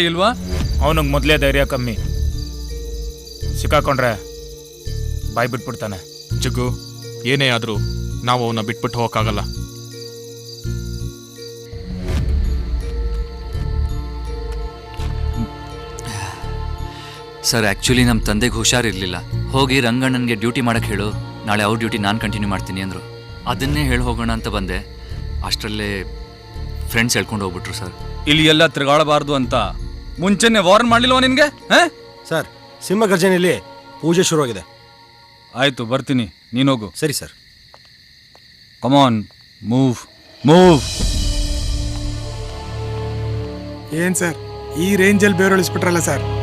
ಇಲ್ವಾ? ಅವನಿಗೆ ಮೊದಲೇ ಧೈರ್ಯ ಕಮ್ಮಿ. ಸಿಕ್ಕಾಕೊಂಡ್ರೆ ಬಾಯ್ ಬಿಟ್ಬಿಡ್ತಾನೆ. ಜಗ್ಗು ಏನೇ ಆದರೂ ನಾವು ಅವನ ಬಿಟ್ಬಿಟ್ಟು ಹೋಗೋಕ್ಕಾಗಲ್ಲ. ಸರ್ ಆ್ಯಕ್ಚುಲಿ ನಮ್ಮ ತಂದೆಗೆ ಹುಷಾರಿರಲಿಲ್ಲ. ಹೋಗಿ ರಂಗಣ್ಣನಿಗೆ ಡ್ಯೂಟಿ ಮಾಡಕ್ಕೆ ಹೇಳು. ನಾಳೆ ಅವ್ರ ಡ್ಯೂಟಿ ನಾನು ಕಂಟಿನ್ಯೂ ಮಾಡ್ತೀನಿ ಅಂದರು. ಅದನ್ನೇ ಹೇಳಿ ಹೋಗೋಣ ಅಂತ ಬಂದೆ. ಅಷ್ಟರಲ್ಲೇ ಫ್ರೆಂಡ್ಸ್ ಹೇಳ್ಕೊಂಡು ಹೋಗ್ಬಿಟ್ರು ಸರ್. ಇಲ್ಲಿ ಎಲ್ಲ ತಿರುಗಾಡಬಾರ್ದು ಅಂತ ಮುಂಚೆನೆ ವಾರ್ನ್ ಮಾಡ್ಲಿಲ್ವಾ ನಿನ್ಗೆ? ಹಾ? ಸರ್ ಸಿಂಹ ಗರ್ಜನೆಯಲ್ಲಿ ಪೂಜೆ ಶುರುವಾಗಿದೆ. ಆಯ್ತು ಬರ್ತೀನಿ. ನೀನೋಗು ಸರಿ sir. Come on move move ಏನ್ ಸರ್? ಈ ರೇಂಜಲ್ಲಿ ಬೇರೆ ಉಳಿಸ್ಬಿಟ್ರಲ್ಲ ಸರ್?